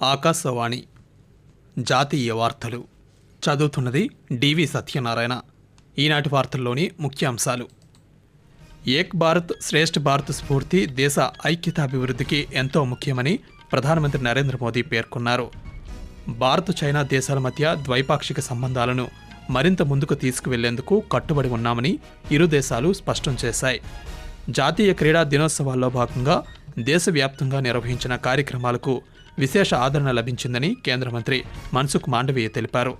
ఆకాశవాణి. జాతీయ వార్తలు. చదువుతున్నది డివి సత్యనారాయణ. ఈనాటి వార్తల్లోని ముఖ్యాంశాలు. ఏక్ భారత్ శ్రేష్ఠ భారత్ స్ఫూర్తి దేశ ఐక్యతాభివృద్ధికి ఎంతో ముఖ్యమని ప్రధానమంత్రి నరేంద్ర మోదీ పేర్కొన్నారు. భారత్ చైనా దేశాల మధ్య ద్వైపాక్షిక సంబంధాలను మరింత ముందుకు తీసుకువెళ్ళేందుకు కట్టుబడి ఉన్నామని ఇరు దేశాలు స్పష్టం చేశాయి. జాతీయ క్రీడా దినోత్సవాల్లో భాగంగా దేశవ్యాప్తంగా నిర్వహించిన కార్యక్రమాలకు విశేష ఆదరణ లభించిందని కేంద్ర మంత్రి మన్సుఖ్ మాండవీయ తెలిపారు.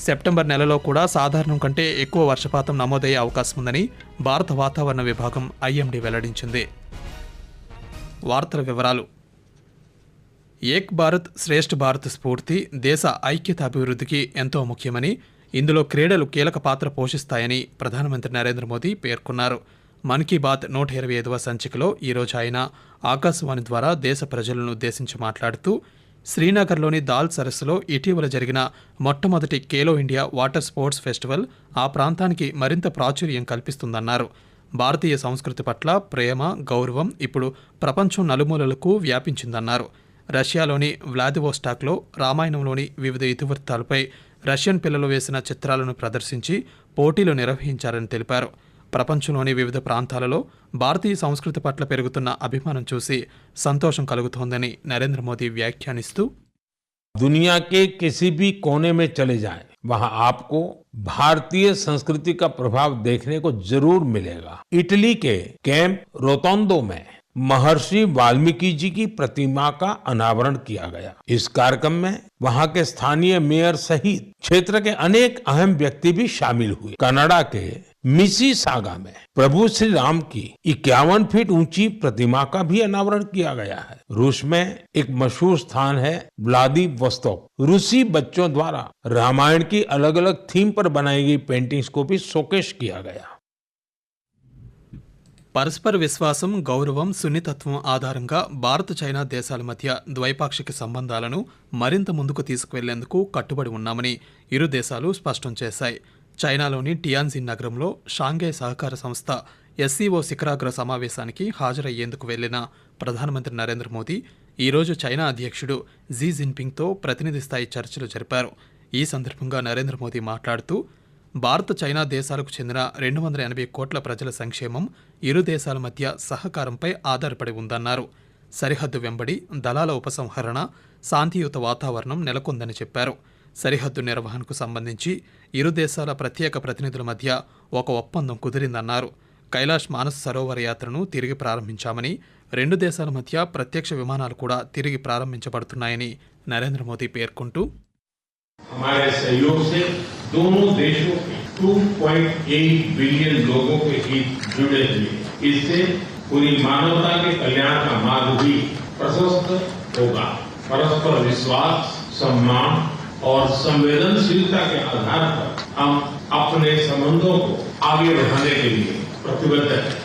సెప్టెంబర్ నెలలో కూడా సాధారణం కంటే ఎక్కువ వర్షపాతం నమోదయ్యే అవకాశం ఉందని భారత వాతావరణ విభాగం ఐఎండీ వెల్లడించింది. వార్తల వివరాలు. ఏక్ భారత్ శ్రేష్ఠ భారత్ స్ఫూర్తి దేశ ఐక్యత అభివృద్ధికి ఎంతో ముఖ్యమని ఇందులో క్రీడలు కీలక పాత్ర పోషిస్తాయని ప్రధానమంత్రి నరేంద్ర మోదీ పేర్కొన్నారు. మన్ కీ బాత్ నూట ఇరవై ఐదవ సంచికలో ఈరోజు ఆయన ఆకాశవాణి ద్వారా దేశ ప్రజలను ఉద్దేశించి మాట్లాడుతూ శ్రీనగర్లోని దాల్ సరస్సులో ఇటీవల జరిగిన మొట్టమొదటి Khelo India water sports festival ఆ ప్రాంతానికి మరింత ప్రాచుర్యం కల్పిస్తుందన్నారు. భారతీయ సంస్కృతి పట్ల ప్రేమ గౌరవం ఇప్పుడు ప్రపంచం నలుమూలలకు వ్యాపించిందన్నారు. రష్యాలోని వ్లాదివోస్టాక్లో రామాయణంలోని వివిధ ఇతివృత్తాలపై రష్యన్ పిల్లలు వేసిన చిత్రాలను ప్రదర్శించి పోటీలు నిర్వహించారని తెలిపారు. ప్రపంచంలోని వివిధ ప్రాంతాలలో భారతీయ సంస్కృతి పట్ల పెరుగుతున్న అభిమానం చూసి సంతోషం కలుగుతోందని నరేంద్ర మోదీ వ్యాఖ్యానిస్తూ दुनिया के किसी भी कोने में चले जाएं वहां आपको भारतीय संस्कृति का प्रभाव देखने को जरूर मिलेगा इटली के कैंप रोतोंदो में महर्षि वाल्मीकि जी की प्रतिमा का अनावरण किया गया इस कार्यक्रम में वहां के स्थानीय मेयर सहित क्षेत्र के अनेक अहम व्यक्ति भी शामिल हुए कनाडा के मिसी सागा में प्रभु श्री राम की इक्यावन फीट ऊंची प्रतिमा का भी अनावरण किया गया है रूस में एक मशहूर स्थान है व्लादिवोस्तोक रूसी बच्चों द्वारा रामायण की अलग अलग थीम पर बनाई गई पेंटिंग्स को भी शोकेश किया गया పరస్పర విశ్వాసం గౌరవం సున్నితత్వం ఆధారంగా భారత్ చైనా దేశాల మధ్య ద్వైపాక్షిక సంబంధాలను మరింత ముందుకు తీసుకువెళ్లేందుకు కట్టుబడి ఉన్నామని ఇరు దేశాలు స్పష్టం చేశాయి చైనాలోని టియాన్జిన్ నగరంలో షాంఘై సహకార సంస్థ ఎస్సీఓ శిఖరాగ్ర సమావేశానికి హాజరయ్యేందుకు వెళ్ళిన ప్రధానమంత్రి నరేంద్ర మోదీ ఈరోజు చైనా అధ్యక్షుడు జీ జిన్పింగ్తో ప్రతినిధి స్థాయి చర్చలు జరిపారు. ఈ సందర్భంగా నరేంద్ర మోదీ మాట్లాడుతూ భారత చైనా దేశాలకు చెందిన రెండు వందల ఎనభై కోట్ల ప్రజల సంక్షేమం ఇరు దేశాల మధ్య సహకారంపై ఆధారపడి ఉందన్నారు. సరిహద్దు వెంబడి దళాల ఉపసంహరణ శాంతియుత వాతావరణం నెలకొందని చెప్పారు. సరిహద్దు నిర్వహణకు సంబంధించి ఇరు దేశాల ప్రత్యేక ప్రతినిధుల మధ్య ఒక ఒప్పందం కుదిరిందన్నారు కైలాష్ మానస్ సరోవర యాత్రను తిరిగి ప్రారంభించామని రెండు దేశాల మధ్య ప్రత్యక్ష విమానాలు కూడా తిరిగి ప్రారంభించబడుతున్నాయని నరేంద్ర మోదీ పేర్కొంటూ हमारे सहयोग से दोनों देशों के 2.8 बिलियन लोगों के हित जुड़े हुए हैं। इससे पूरी मानवता के कल्याण का मार्ग भी प्रशस्त होगा परस्पर विश्वास सम्मान और संवेदनशीलता के आधार पर हम अपने संबंधों को आगे बढ़ाने के लिए प्रतिबद्ध हैं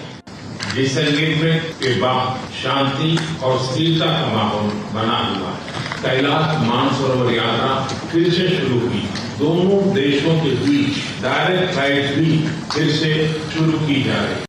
डिसएंगेजमेंट के बाद शांति और स्थिरता का माहौल बना हुआ है कैलाश मानसरोवर यात्रा फिर से शुरू हुई दोनों देशों के बीच डायरेक्ट फ्लाइट भी फिर से शुरू की जा रही है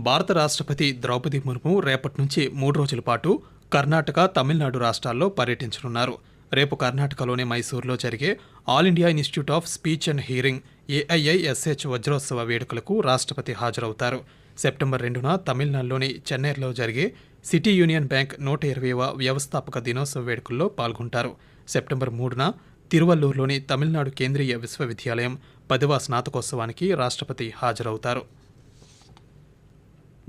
భారత రాష్ట్రపతి ద్రౌపది ముర్ము రేపటి నుంచి మూడు రోజుల పాటు కర్ణాటక తమిళనాడు రాష్ట్రాల్లో పర్యటించనున్నారు రేపు కర్ణాటకలోని మైసూర్లో జరిగే all India institute of speech and hearing AIISH వజ్రోత్సవ వేడుకలకు రాష్ట్రపతి హాజరవుతారు. సెప్టెంబర్ రెండున తమిళనాడులోని చెన్నైలో జరిగే సిటీ యూనియన్ బ్యాంక్ నూట ఇరవైవ వ్యవస్థాపక దినోత్సవ వేడుకల్లో పాల్గొంటారు. సెప్టెంబర్ మూడున తిరువల్లూరులోని తమిళనాడు కేంద్రీయ విశ్వవిద్యాలయం పదవ స్నాతకోత్సవానికి రాష్ట్రపతి హాజరవుతారు.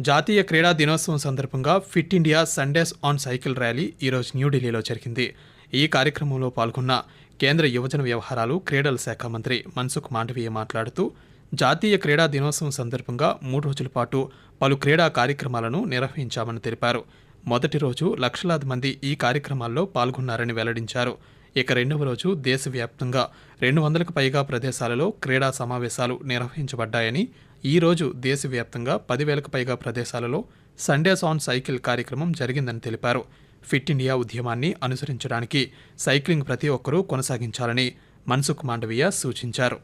జాతీయ క్రీడా దినోత్సవం సందర్భంగా fit India Sundays on cycle rally ఈరోజు న్యూఢిల్లీలో జరిగింది. ఈ కార్యక్రమంలో పాల్గొన్న కేంద్ర యువజన వ్యవహారాలు క్రీడల శాఖ మంత్రి మన్సుఖ్ మాండవీయ మాట్లాడుతూ జాతీయ క్రీడా దినోత్సవం సందర్భంగా మూడు రోజుల పాటు పలు క్రీడా కార్యక్రమాలను నిర్వహించామని తెలిపారు. మొదటి రోజు లక్షలాది మంది ఈ కార్యక్రమాల్లో పాల్గొన్నారని వెల్లడించారు. ఇక రెండవ రోజు దేశవ్యాప్తంగా రెండు వందలకు పైగా ప్రదేశాలలో క్రీడా సమావేశాలు నిర్వహించబడ్డాయని ఈ రోజు దేశవ్యాప్తంగా పదివేలకు పైగా ప్రదేశాలలో సండే ఆన్ సైకిల్ కార్యక్రమం జరిగిందని తెలిపారు. ఫిట్ ఇండియా ఉద్యమాన్ని అనుసరించడానికి సైక్లింగ్ ప్రతి ఒక్కరూ కొనసాగించాలని మన్సుఖ్ మాండవీయ సూచించారు.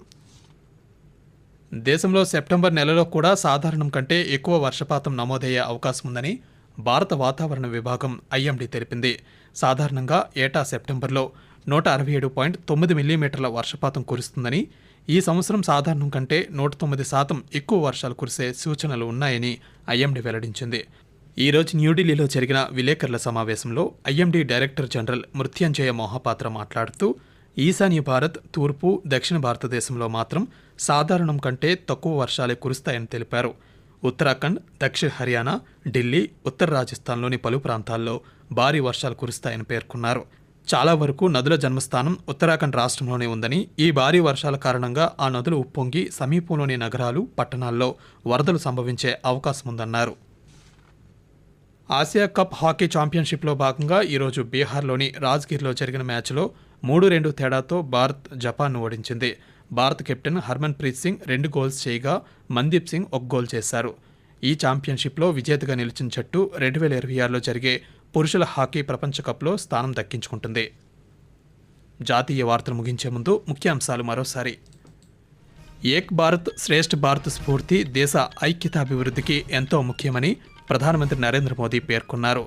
దేశంలో సెప్టెంబర్ నెలలో కూడా సాధారణం కంటే ఎక్కువ వర్షపాతం నమోదయ్యే అవకాశం ఉందని భారత వాతావరణ విభాగం ఐఎండీ తెలిపింది. సాధారణంగా ఏటా సెప్టెంబర్లో నూట అరవై ఏడు పాయింట్ తొమ్మిది మిల్లీమీటర్ల వర్షపాతం కురుస్తుందని ఈ సంవత్సరం సాధారణం కంటే నూట తొమ్మిది శాతం ఎక్కువ వర్షాలు కురిసే సూచనలు ఉన్నాయని ఐఎండీ వెల్లడించింది. ఈ రోజు న్యూఢిల్లీలో జరిగిన విలేకరుల సమావేశంలో IMD director general Mrutyunjay Mohapatra మాట్లాడుతూ ఈశాన్య భారత్ తూర్పు దక్షిణ భారతదేశంలో మాత్రం సాధారణం కంటే తక్కువ వర్షాలే కురుస్తాయని తెలిపారు. ఉత్తరాఖండ్ దక్షిణ హర్యానా ఢిల్లీ ఉత్తర రాజస్థాన్లోని పలు ప్రాంతాల్లో భారీ వర్షాలు కురుస్తాయని పేర్కొన్నారు. చాలా వరకు నదుల జన్మస్థానం ఉత్తరాఖండ్ రాష్ట్రంలోనే ఉందని ఈ భారీ వర్షాల కారణంగా ఆ నదులు ఉప్పొంగి సమీపంలోని నగరాలు పట్టణాల్లో వరదలు సంభవించే అవకాశం ఉందన్నారు ఆసియా కప్ హాకీ ఛాంపియన్షిప్లో భాగంగా ఈరోజు బీహార్లోని రాజ్గిర్లో జరిగిన మ్యాచ్లో మూడు రెండు తేడాతో భారత్ జపాన్ను ఓడించింది. భారత కెప్టెన్ హర్మన్ ప్రీత్ సింగ్ రెండు గోల్స్ చేయగా మందీప్ సింగ్ ఒక గోల్ చేశారు. ఈ ఛాంపియన్షిప్లో విజేతగా నిలిచిన జట్టు రెండు వేల ఇరవై ఆరులో జరిగే పురుషుల హాకీ ప్రపంచ కప్లో స్థానం దక్కించుకుంటుంది. జాతీయ వార్తలు ముగించే ముందు ముఖ్యాంశాలు మరోసారి. ఏక్ భారత్ శ్రేష్ఠ భారత్ స్ఫూర్తి దేశ ఐక్యతాభివృద్ధికి ఎంతో ముఖ్యమని ప్రధానమంత్రి నరేంద్ర మోదీ పేర్కొన్నారు.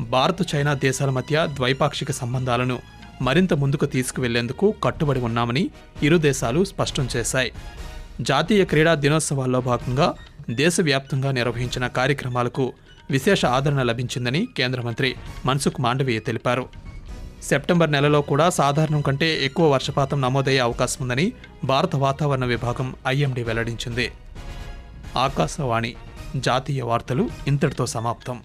భారత్ చైనా దేశాల మధ్య ద్వైపాక్షిక సంబంధాలను మరింత ముందుకు తీసుకువెళ్ళేందుకు కట్టుబడి ఉన్నామని ఇరు దేశాలు స్పష్టం చేశాయి. జాతీయ క్రీడా దినోత్సవాల్లో భాగంగా దేశవ్యాప్తంగా నిర్వహించిన కార్యక్రమాలకు విశేష ఆదరణ లభించిందని కేంద్ర మంత్రి మన్సుఖ్ మాండవీయ తెలిపారు. సెప్టెంబర్ నెలలో కూడా సాధారణం కంటే ఎక్కువ వర్షపాతం నమోదయ్యే అవకాశం ఉందని భారత వాతావరణ విభాగం ఐఎండీ వెల్లడించింది. ఆకాశవాణి జాతీయ వార్తలు ఇంతటితో సమాప్తం.